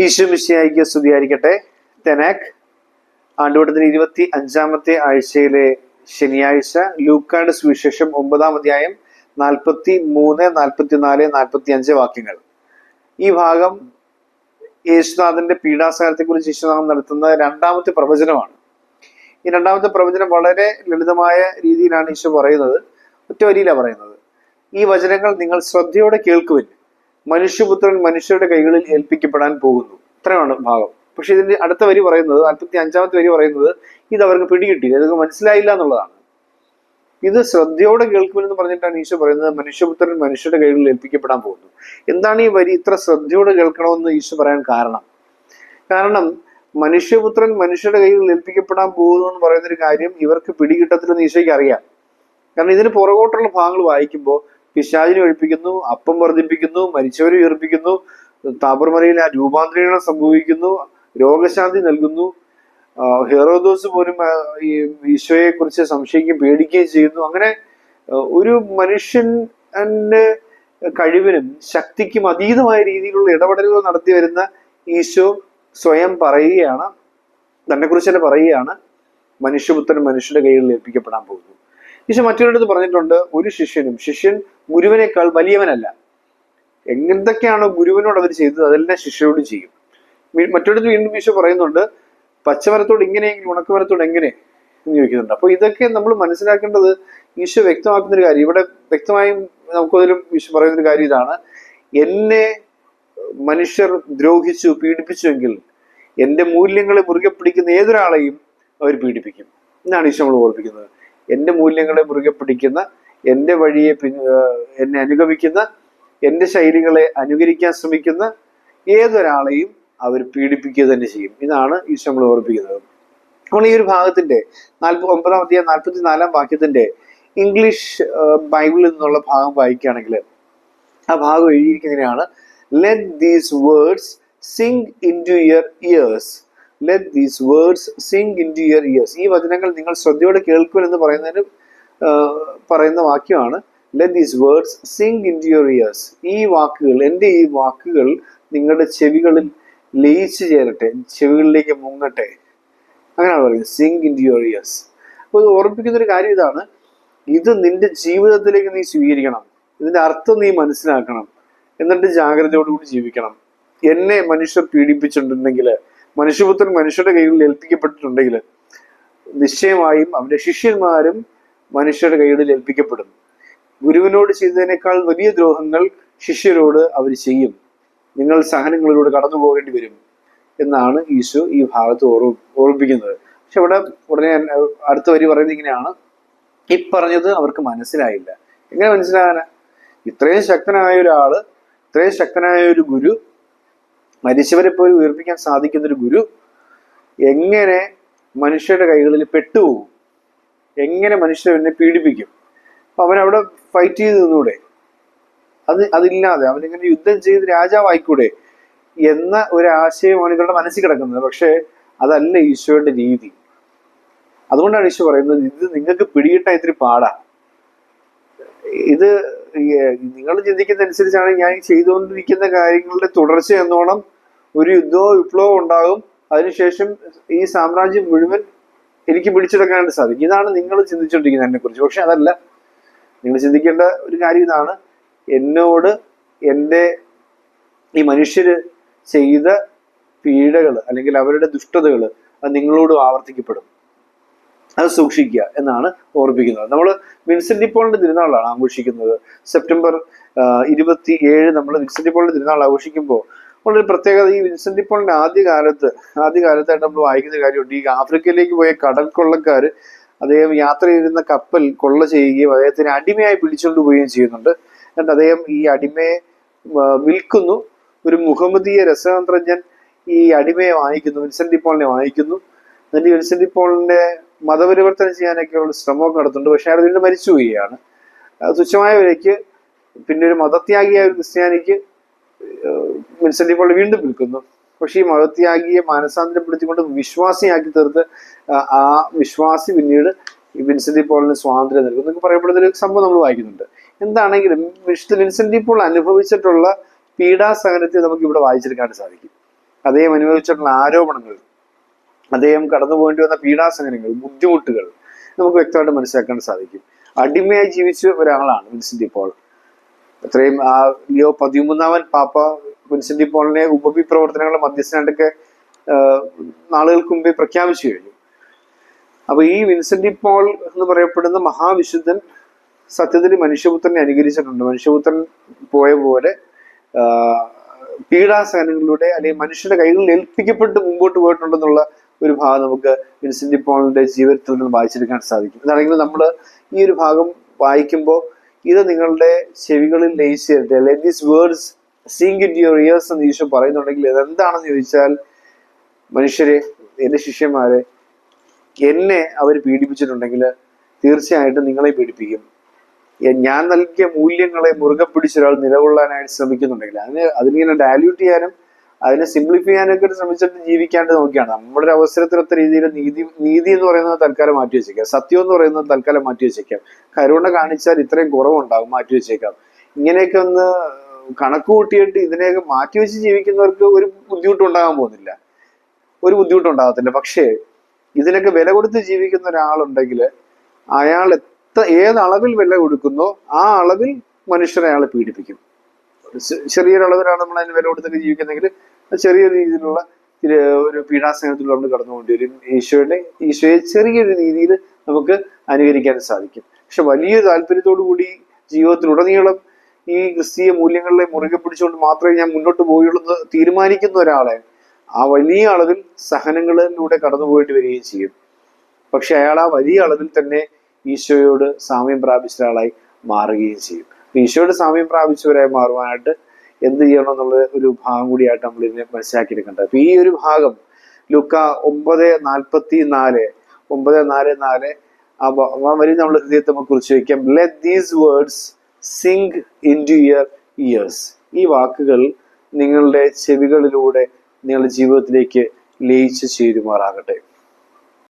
ഈശ്വമിശിയായിക്ക് സ്തുതിയായിരിക്കട്ടെ. തെനാക് ആണ്ടുവട്ടത്തിന് ഇരുപത്തി അഞ്ചാമത്തെ ആഴ്ചയിലെ ശനിയാഴ്ച ലൂക്കാട് സുവിശേഷം ഒമ്പതാം അധ്യായം നാൽപ്പത്തി മൂന്ന് നാൽപ്പത്തി നാല് നാൽപ്പത്തി അഞ്ച് വാക്യങ്ങൾ. ഈ ഭാഗം യേശുനാഥന്റെ പീഡാസഹനത്തെ കുറിച്ച് യേശുനാഥൻ നടത്തുന്ന രണ്ടാമത്തെ പ്രവചനമാണ്. ഈ രണ്ടാമത്തെ പ്രവചനം വളരെ ലളിതമായ രീതിയിലാണ് ഈശോ പറയുന്നത്. ഒറ്റ വരിയിലാണ് പറയുന്നത്. ഈ വചനങ്ങൾ നിങ്ങൾ ശ്രദ്ധയോടെ കേൾക്കുവിൻ. മനുഷ്യപുത്രൻ മനുഷ്യരുടെ കൈകളിൽ ഏൽപ്പിക്കപ്പെടാൻ പോകുന്നു. ഇത്രയാണ് ഭാഗം. പക്ഷെ ഇതിന്റെ അടുത്ത വരി പറയുന്നത് നാൽപ്പത്തി അഞ്ചാമത്തെ വരി പറയുന്നത് ഇത് അവർക്ക് പിടികിട്ടി ഇതൊക്കെ മനസ്സിലായില്ല എന്നുള്ളതാണ്. ഇത് ശ്രദ്ധയോടെ കേൾക്കുമെന്ന് പറഞ്ഞിട്ടാണ് ഈശോ പറയുന്നത് മനുഷ്യപുത്രൻ മനുഷ്യരുടെ കൈകളിൽ ഏൽപ്പിക്കപ്പെടാൻ പോകുന്നു. എന്താണ് ഈ വരി? ഇത്ര ശ്രദ്ധയോടെ കേൾക്കണമെന്ന് ഈശോ പറയാൻ കാരണം. കാരണം മനുഷ്യപുത്രൻ മനുഷ്യരുടെ കയ്യിൽ ഏൽപ്പിക്കപ്പെടാൻ പോകുന്നു എന്ന് പറയുന്ന ഒരു കാര്യം ഇവർക്ക് പിടികിട്ടത്തില്ലെന്ന് ഈശോയ്ക്ക് അറിയാം. കാരണം ഇതിന് പുറകോട്ടുള്ള ഭാഗങ്ങൾ വായിക്കുമ്പോൾ പിശാചിനെ ഒഴിപ്പിക്കുന്നു അപ്പം വർദ്ധിപ്പിക്കുന്നു മരിച്ചവരെ ഉയർപ്പിക്കുന്നു താപർമലയിൽ ആ രൂപാന്തരീകരണം സംഭവിക്കുന്നു രോഗശാന്തി നൽകുന്നു. ഹെറോദോസ് പോലും ഈ ഈശോയെ കുറിച്ച് സംശയിക്കുകയും പേടിക്കുകയും ചെയ്യുന്നു. അങ്ങനെ ഒരു മനുഷ്യന്റെ കഴിവിനും ശക്തിക്കും അതീതമായ രീതിയിലുള്ള ഇടപെടലുകൾ നടത്തി വരുന്ന ഈശോ സ്വയം പറയുകയാണ് തന്നെ കുറിച്ച് തന്നെ പറയുകയാണ് മനുഷ്യപുത്രൻ മനുഷ്യന്റെ കയ്യിൽ ഏൽപ്പിക്കപ്പെടാൻ പോകുന്നു. ഈശോ മറ്റൊരിടത്ത് പറഞ്ഞിട്ടുണ്ട് ഒരു ശിഷ്യനും ശിഷ്യൻ ഗുരുവിനേക്കാൾ വലിയവനല്ല. എന്തൊക്കെയാണോ ഗുരുവിനോട് അവർ ചെയ്തത് അതെല്ലാം ശിഷ്യനോട് ചെയ്യും. മറ്റൊരിടത്ത് വീണ്ടും ഈശോ പറയുന്നുണ്ട് പച്ചമരത്തോട് ഇങ്ങനെയെങ്കിലും ഉണക്കമരത്തോട് എങ്ങനെ എന്ന് ചോദിക്കുന്നുണ്ട്. അപ്പോൾ ഇതൊക്കെ നമ്മൾ മനസ്സിലാക്കേണ്ടത് ഈശോ വ്യക്തമാക്കുന്ന ഒരു കാര്യം. ഇവിടെ വ്യക്തമായും നമുക്കതിലും ഈശോ പറയുന്ന ഒരു കാര്യം ഇതാണ്. എന്നെ മനുഷ്യർ ദ്രോഹിച്ചു പീഡിപ്പിച്ചുവെങ്കിൽ എന്റെ മൂല്യങ്ങളെ മുറുകെ പിടിക്കുന്ന ഏതൊരാളെയും അവർ പീഡിപ്പിക്കും. എന്നാണ് ഈശോ നമ്മൾ ഓർപ്പിക്കുന്നത്. എന്റെ മൂല്യങ്ങളെ മുറുകെ പിടിക്കുന്ന എന്റെ വഴിയെ എന്നെ അനുഗമിക്കുന്ന എന്റെ ശൈലികളെ അനുകരിക്കാൻ ശ്രമിക്കുന്ന ഏതൊരാളെയും അവർ പീഡിപ്പിക്കുക തന്നെ ചെയ്യും. ഇതാണ് ഈശോ നമ്മൾ ഓർപ്പിക്കുന്നത്. നമ്മൾ ഈ ഒരു ഭാഗത്തിന്റെ നാൽപ്പത്തി ഒമ്പതാം അധ്യായം നാൽപ്പത്തി നാലാം വാക്യത്തിന്റെ ഇംഗ്ലീഷ് ബൈബിളിൽ നിന്നുള്ള ഭാഗം വായിക്കുകയാണെങ്കിൽ ആ ഭാഗം എഴുതിയിരിക്കുന്നതിനാണ് let these words sink in to your ears let these words sink in to your ears ഈ വചനങ്ങൾ നിങ്ങൾ ശ്രദ്ധയോടെ കേൾക്കുമെന്ന് പറയുന്നതിന് പറയുന്ന വാക്യമാണ് let these words sink in to your ears ഈ വാക്കുകൾ എന്റെ ഈ വാക്കുകൾ നിങ്ങളുടെ ചെവികളിൽ ലയിച്ചു ചേരട്ടെ ചെവികളിലേക്ക് മുങ്ങട്ടെ. അങ്ങനെയാണ് പറയുന്നത് sink in to your ears അപ്പോൾ ഇത് ഓർമ്മിപ്പിക്കുന്ന ഒരു കാര്യം ഇതാണ് ഇത് നിന്റെ ജീവിതത്തിലേക്ക് നീ സ്വീകരിക്കണം ഇതിന്റെ അർത്ഥം നീ മനസ്സിലാക്കണം എന്നിട്ട് ജാഗ്രതയോടുകൂടി ജീവിക്കണം. എന്നെ മനുഷ്യർ പീഡിപ്പിച്ചിട്ടുണ്ടെങ്കിൽ മനുഷ്യപുത്രൻ മനുഷ്യരുടെ കൈകളിൽ ഏൽപ്പിക്കപ്പെട്ടിട്ടുണ്ടെങ്കിൽ നിശ്ചയമായും അവന്റെ ശിഷ്യന്മാരും മനുഷ്യരുടെ കൈകളിൽ ഏൽപ്പിക്കപ്പെടും. ഗുരുവിനോട് ചെയ്തതിനേക്കാൾ വലിയ ദ്രോഹങ്ങൾ ശിഷ്യരോട് അവർ ചെയ്യും. നിങ്ങൾ സഹനങ്ങളിലൂടെ കടന്നു പോകേണ്ടി വരും എന്നാണ് ഈശോ ഈ ഭാഗത്ത് ഓർമ്മ ഓർമ്മിപ്പിക്കുന്നത്. പക്ഷെ ഇവിടെ ഉടനെ അടുത്ത വരി പറയുന്നത് ഇങ്ങനെയാണ്. ഈ പറഞ്ഞത് അവർക്ക് മനസ്സിലായില്ല. എങ്ങനെ മനസ്സിലാകാനാ? ഇത്രയും ശക്തനായ ഒരാൾ ഇത്രയും ശക്തനായ ഒരു ഗുരു മരിച്ചവരെ പോലും ഉയർപ്പിക്കാൻ സാധിക്കുന്ന ഒരു ഗുരു എങ്ങനെ മനുഷ്യരുടെ കൈകളിൽ പെട്ടുപോകും? എങ്ങനെ മനുഷ്യനെ പീഡിപ്പിക്കും? അപ്പൊ അവൻ അവിടെ ഫൈറ്റ് ചെയ്ത് നിന്നൂടെ? അത് അതില്ലാതെ അവനിങ്ങനെ യുദ്ധം ചെയ്ത് രാജാവായിക്കൂടെ? എന്ന ഒരു ആശയമാണ് ഇവരുടെ മനസ്സിൽ കിടക്കുന്നത്. പക്ഷേ അതല്ല ഈശോയുടെ രീതി. അതുകൊണ്ടാണ് ഈശോ പറയുന്നത് ഇത് നിങ്ങൾക്ക് പിടികിട്ടാൻ ഇത്തിരി പാടാ. ഇത് നിങ്ങൾ ചിന്തിക്കുന്ന അനുസരിച്ചാണ് ഞാൻ ചെയ്തുകൊണ്ടിരിക്കുന്ന കാര്യങ്ങളുടെ തുടർച്ച എന്നോണം ഒരു യുദ്ധമോ വിപ്ലവം ഉണ്ടാകും. അതിനുശേഷം ഈ സാമ്രാജ്യം മുഴുവൻ എനിക്ക് പിടിച്ചെടുക്കാനായിട്ട് സാധിക്കും. ഇതാണ് നിങ്ങൾ ചിന്തിച്ചുകൊണ്ടിരിക്കുന്നത് എന്നെ കുറിച്ച് പക്ഷെ അതല്ല. നിങ്ങൾ ചിന്തിക്കേണ്ട ഒരു കാര്യം ഇതാണ്. എന്നോട് എന്റെ ഈ മനുഷ്യർ ചെയ്ത പീഡകൾ അല്ലെങ്കിൽ അവരുടെ ദുഷ്ടതകൾ അത് നിങ്ങളോടും ആവർത്തിക്കപ്പെടും. അത് സൂക്ഷിക്കുക എന്നാണ് ഓർമ്മിപ്പിക്കുന്നത്. നമ്മൾ വിൻസെന്റ് പോളിന്റെ തിരുനാളാണ് ആഘോഷിക്കുന്നത്. സെപ്റ്റംബർ ഇരുപത്തി ഏഴ് നമ്മൾ വിൻസെന്റ് പോളിന്റെ തിരുനാൾ ആഘോഷിക്കുമ്പോൾ വളരെ പ്രത്യേകത ഈ വിൻസെന്റ് പോളിന്റെ ആദ്യ കാലത്ത് ആദ്യ കാലത്തായിട്ട് നമ്മൾ വായിക്കുന്ന കാര്യമുണ്ട്. ഈ ആഫ്രിക്കയിലേക്ക് പോയ കടൽ കൊള്ളക്കാർ അദ്ദേഹം യാത്ര ചെയ്തിരുന്ന കപ്പൽ കൊള്ള ചെയ്യുകയും അദ്ദേഹത്തിന് അടിമയായി പിടിച്ചുകൊണ്ട് പോവുകയും ചെയ്യുന്നുണ്ട്. എന്നിട്ട് അദ്ദേഹം ഈ അടിമയെ വിൽക്കുന്നു. ഒരു മുഹമ്മദീയ രസതന്ത്രജ്ഞൻ ഈ അടിമയെ വാങ്ങിക്കുന്നു വിൻസെന്റ് പോളിനെ വാങ്ങിക്കുന്നു. എന്നിട്ട് വിൻസെന്റ് പോളിന്റെ മതപരിവർത്തനം ചെയ്യാനൊക്കെയുള്ള ശ്രമമൊക്കെ നടത്തുന്നുണ്ട്. പക്ഷെ അയാൾ വീണ്ടും മരിച്ചു പോവുകയാണ് തുച്ഛമായ വിലയ്ക്ക് പിന്നെ ഒരു മതത്യാഗിയായ ഒരു ക്രിസ്ത്യാനിക്ക് വിൻസെന്റ് വീണ്ടും വിൽക്കുന്നു. പക്ഷേ ഈ മതത്യാഗിയെ മാനസാന്തരപ്പെടുത്തിക്കൊണ്ട് വിശ്വാസിയാക്കി തീർത്ത് ആ- ആ വിശ്വാസി പിന്നീട് ഈ വിൻസെന്റ് പോളിന് സ്വാതന്ത്ര്യം നൽകും എന്നൊക്കെ പറയപ്പെടുന്ന ഒരു സംഭവം നമ്മൾ വായിക്കുന്നുണ്ട്. എന്താണെങ്കിലും വിശുദ്ധ വിൻസെന്റ് പോൾ അനുഭവിച്ചിട്ടുള്ള പീഡാസഹനത്തെ നമുക്ക് ഇവിടെ വായിച്ചെടുക്കാൻ സാധിക്കും. അദ്ദേഹം അനുഭവിച്ചിട്ടുള്ള ആരോപണങ്ങൾ അദ്ദേഹം കടന്നു പോകേണ്ടി വന്ന പീഡാസഹനങ്ങൾ ബുദ്ധിമുട്ടുകൾ നമുക്ക് വ്യക്തമായിട്ട് മനസ്സിലാക്കാൻ സാധിക്കും. അടിമയായി ജീവിച്ച ഒരാളാണ് വിൻസെന്റ് പോൾ. അത്രയും ആ ലിയോ പതിമൂന്നാമൻ പാപ്പ വിൻസെന്റ് പോളിനെ ഉപഭി പ്രവർത്തനങ്ങളുടെ മധ്യസ്ഥനായിട്ടൊക്കെ നാളുകൾക്ക് മുമ്പേ പ്രഖ്യാപിച്ചു കഴിഞ്ഞു. അപ്പൊ ഈ വിൻസെന്റ് പോൾ എന്ന് പറയപ്പെടുന്ന മഹാവിശുദ്ധൻ സത്യത്തിൽ മനുഷ്യപുത്രനെ അനുകരിച്ചിട്ടുണ്ട്. മനുഷ്യപുത്രൻ പോയ പോലെ പീഡാസഹനങ്ങളിലൂടെ അല്ലെങ്കിൽ മനുഷ്യരുടെ കൈകളിൽ ഏൽപ്പിക്കപ്പെട്ട് മുമ്പോട്ട് പോയിട്ടുണ്ടെന്നുള്ള ഒരു ഭാഗം നമുക്ക് വിൻസെന്റ് പോളിന്റെ ജീവിതത്തിൽ നിന്ന് വായിച്ചെടുക്കാൻ സാധിക്കും. അതാണെങ്കിൽ നമ്മൾ ഈ ഒരു ഭാഗം വായിക്കുമ്പോൾ ഇത് നിങ്ങളുടെ ചെവികളിൽ ലയിച്ചേരട്ടെ let these words sink it your ears എന്ന് ഈശോ പറയുന്നുണ്ടെങ്കിൽ ഇതെന്താണെന്ന് ചോദിച്ചാൽ മനുഷ്യരെ എന്റെ ശിഷ്യന്മാരെ എന്നെ അവർ പീഡിപ്പിച്ചിട്ടുണ്ടെങ്കിൽ തീർച്ചയായിട്ടും നിങ്ങളെ പീഡിപ്പിക്കും. ഞാൻ നൽകിയ മൂല്യങ്ങളെ മുറുകെ പിടിച്ചൊരാൾ നിലകൊള്ളാനായിട്ട് ശ്രമിക്കുന്നുണ്ടെങ്കിൽ അതിന് അതിനിങ്ങനെ ഡാല്യൂട്ട് ചെയ്യാനും അതിനെ സിംപ്ലിഫൈ ചെയ്യാനൊക്കെ ശ്രമിച്ചിട്ട് ജീവിക്കാണ്ട് നോക്കിയാണ്. നമ്മുടെ അവസരത്തിലൊത്ത രീതിയിൽ നീതി നീതി എന്ന് പറയുന്നത് തൽക്കാലം മാറ്റി വെച്ചേക്കാം. സത്യം എന്ന് പറയുന്നത് തൽക്കാലം മാറ്റി വെച്ചേക്കാം. കരുണ കാണിച്ചാൽ ഇത്രയും കുറവുണ്ടാകും മാറ്റി വെച്ചേക്കാം. ഇങ്ങനെയൊക്കെ ഒന്ന് കണക്ക് കൂട്ടിയിട്ട് ഇതിനെയൊക്കെ മാറ്റി വെച്ച് ജീവിക്കുന്നവർക്ക് ഒരു ബുദ്ധിമുട്ടുണ്ടാകാൻ പോകുന്നില്ല. ഒരു ബുദ്ധിമുട്ടുണ്ടാകത്തില്ല. പക്ഷേ ഇതിനൊക്കെ വില കൊടുത്ത് ജീവിക്കുന്ന ഒരാളുണ്ടെങ്കിൽ അയാൾ എത്ര ഏത് അളവിൽ വില കൊടുക്കുന്നോ ആ അളവിൽ മനുഷ്യരെ അയാളെ പീഡിപ്പിക്കും. ഒരു അളവിലാണ് നമ്മൾ അതിന് വില കൊടുത്തൊക്കെ ജീവിക്കുന്നെങ്കിൽ ചെറിയ രീതിയിലുള്ള ഒരു- പീഡാസ്നേഹത്തിൽ നമ്മൾ കടന്നുകൊണ്ട് വരും ഈശോയുടെ ഈശോയെ ചെറിയൊരു രീതിയിൽ നമുക്ക് അനുകരിക്കാൻ സാധിക്കും. പക്ഷെ വലിയ താല്പര്യത്തോടു കൂടി ജീവിതത്തിലുടനീളം ഈ ക്രിസ്തീയ മൂല്യങ്ങളെ മുറുകെ പിടിച്ചുകൊണ്ട് മാത്രമേ ഞാൻ മുന്നോട്ട് പോയുള്ളൂ എന്ന് തീരുമാനിക്കുന്ന ഒരാളെ ആ വലിയ അളവിൽ സഹനങ്ങളിലൂടെ കടന്നു പോയിട്ട് വരികയും ചെയ്യും. പക്ഷെ അയാൾ ആ വലിയ അളവിൽ തന്നെ ഈശോയോട് സാമ്യം പ്രാപിച്ച ഒരാളായി മാറുകയും ചെയ്യും. ഈശോയോട് സാമ്യം പ്രാപിച്ചവരായി മാറുവാനായിട്ട് എന്ത് ചെയ്യണം എന്നുള്ള ഒരു ഭാഗം കൂടിയായിട്ട് നമ്മൾ ഇതിനെ മനസ്സിലാക്കിയെടുക്കേണ്ടത്. അപ്പൊ ഈ ഒരു ഭാഗം ലുക്ക ഒമ്പത് നാൽപ്പത്തി നാല് ഒമ്പത് നാല് നാല് ആ വരി നമ്മൾ ഹൃദയത്തെ കുറിച്ച് വയ്ക്കാം. Let these words sink in to ear ears ഈ വാക്കുകൾ നിങ്ങളുടെ ചെവികളിലൂടെ നിങ്ങളുടെ ജീവിതത്തിലേക്ക് ലയിച്ച് ചേരുമാറാകട്ടെ.